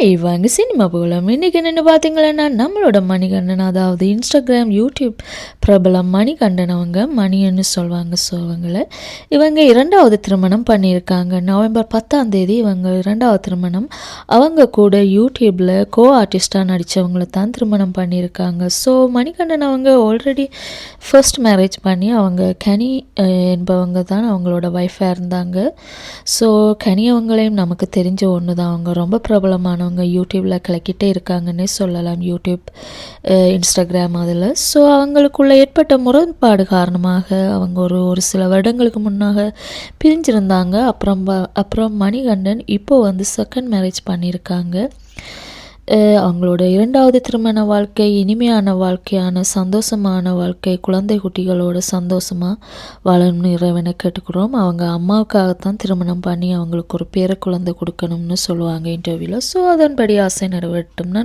Hey வாங்க cinema போகலாம் இன்றைக்கி என்னென்னு பார்த்தீங்கன்னா நம்மளோட மணிகண்டன் அதாவது இன்ஸ்டாகிராம் யூடியூப் பிரபலம் மணிகண்டன் அவங்க மணின்னு சொல்லுவாங்க ஸோ அவங்கள இவங்க இரண்டாவது திருமணம் பண்ணியிருக்காங்க. நவம்பர் பத்தாம் தேதி இவங்க இரண்டாவது திருமணம். அவங்க கூட யூடியூப்பில் கோ ஆர்டிஸ்டாக நடித்தவங்கள தான் திருமணம் பண்ணியிருக்காங்க. ஸோ மணிகண்டன் அவங்க ஆல்ரெடி ஃபர்ஸ்ட் மேரேஜ் பண்ணி அவங்க கனி என்பவங்க தான் அவங்களோட ஒய்ஃபாக இருந்தாங்க. ஸோ கனி அவங்களையும் நமக்கு தெரிஞ்ச ஒன்று தான். அவங்க ரொம்ப பிரபலமானவங்க. யூடியூப்பில் கிளக்கிட்டே இருக்காங்கன்னே சொல்லலாம். யூடியூப் இன்ஸ்டாகிராம் அதில். ஸோ அவங்களுக்குள்ள ஏற்பட்ட முரண்பாடு காரணமாக அவங்க ஒரு ஒரு சில வருடங்களுக்கு முன்னாக பிரிஞ்சிருந்தாங்க. அப்புறம் அப்புறம் மணிகண்டன் இப்போ வந்து செகண்ட் மேரேஜ் பண்ணியிருக்காங்க. அவங்களோட இரண்டாவது திருமண வாழ்க்கை இனிமையான வாழ்க்கையான சந்தோஷமான வாழ்க்கை குழந்தை குட்டிகளோட சந்தோஷமாக வாழணும்னு இறைவனை கேட்டுக்கிறோம். அவங்க அம்மாவுக்காகத்தான் திருமணம் பண்ணி அவங்களுக்கு ஒரு பேர குழந்தை கொடுக்கணும்னு சொல்லுவாங்க இன்டர்வியூவில் ஸோ அதன்படி ஆசை நிறைவேறட்டும்னு